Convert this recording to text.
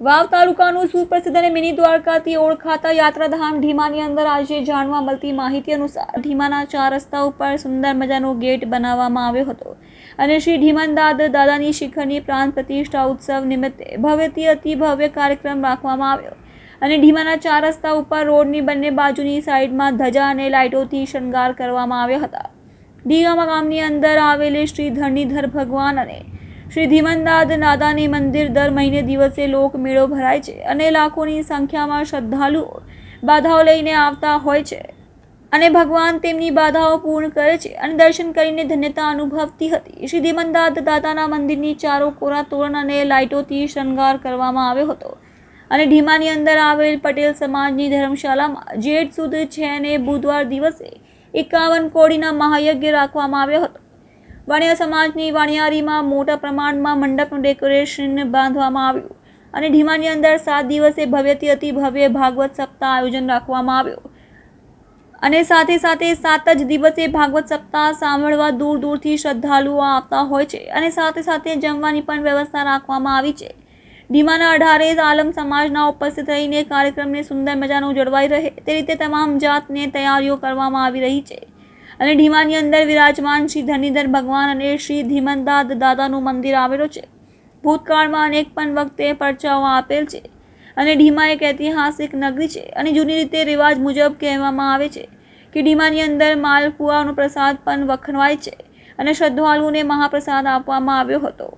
વાવ તાલુકાનું સુપ્રસિદ્ધ અને મિની દ્વારકાથી ઓળખાતા યાત્રાધામ ઢીમાની અંદર આજે જાણવા મળતી માહિતી અનુસાર ઢીમાના ચાર રસ્તા ઉપર સુંદર મજાનો ગેટ બનાવવામાં આવ્યો હતો. અને શ્રી ઢીમનદાદ દાદાની શિખરની પ્રાણ પ્રતિષ્ઠા ઉત્સવ નિમિત્તે ભવ્યથી અતિ ભવ્ય કાર્યક્રમ રાખવામાં આવ્યો. અને ઢીમાના ચાર રસ્તા ઉપર રોડની બંને બાજુની સાઈડમાં ધજા અને લાઇટોથી શણગાર કરવામાં આવ્યા હતા. ડીગામા ગામની અંદર આવેલી શ્રી ધરણીધર ભગવાન અને શ્રી ધીમનદાદ નાદાની મંદિર દર મહિને દિવસે લોકમેળો ભરાય છે અને લાખોની સંખ્યામાં શ્રદ્ધાળુ બાધાઓ લઈને આવતા હોય છે. અને ભગવાન તેમની બાધાઓ પૂર્ણ કરે છે અને દર્શન કરીને ધન્યતા અનુભવતી હતી. શ્રી ધીમનદાદ દાદાના મંદિરની ચારો કોરા તોરણ અને લાઇટોથી શણગાર કરવામાં આવ્યો હતો. અને ઢીમાની અંદર આવેલ પટેલ સમાજની ધર્મશાળામાં જેઠ સુદ છે અને બુધવાર દિવસે એકાવન કોડીના મહાયજ્ઞ રાખવામાં આવ્યો હતો. વાણિયા સમાજની વાણિયારીમાં મોટા પ્રમાણમાં મંડપનું ડેકોરેશન બાંધવામાં આવ્યું અને ઢીમાની અંદર સાત દિવસે ભવ્યથી અતિ ભવ્ય ભાગવત સપ્તાહ આયોજન રાખવામાં આવ્યું. અને સાથે સાથે સાત જ દિવસે ભાગવત સપ્તાહ સાંભળવા દૂર દૂરથી શ્રદ્ધાળુઓ આવતા હોય છે અને સાથે સાથે જમવાની પણ વ્યવસ્થા રાખવામાં આવી છે. ઢીમાના અઢારે આલમ સમાજના ઉપસ્થિત રહીને કાર્યક્રમને સુંદર મજાનું જળવાઈ રહે તે રીતે તમામ જાતને તૈયારીઓ કરવામાં આવી રહી છે. અને ઢીમાની અંદર વિરાજમાન શ્રી ધનીધર ભગવાન અને શ્રી ધીમનદાદ દાદાનું મંદિર આવેલું છે. ભૂતકાળમાં અનેક પણ વખતે પરચાઓ આપેલ છે અને ઢીમા એક ઐતિહાસિક નગરી છે અને જૂની રીતે રિવાજ મુજબ કહેવામાં આવે છે કે ઢીમાની અંદર માલપુઆનો પ્રસાદ પણ વખણાય છે અને શ્રદ્ધાળુઓને મહાપ્રસાદ આપવામાં આવ્યો હતો.